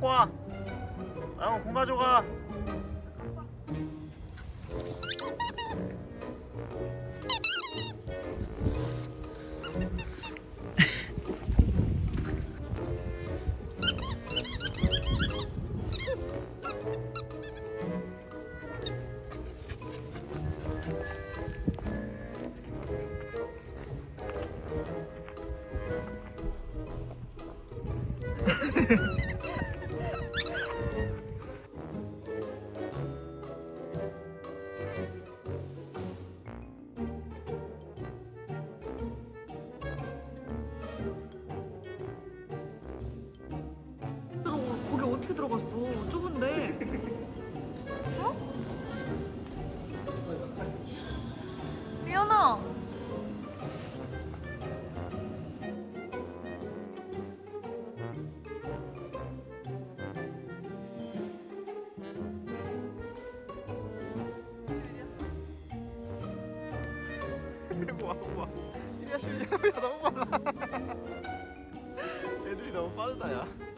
갖고 와. 나랑 공 가져가. 어떻게 들어갔어? 좁은데. 어? 리연아. 너무 빠르다 야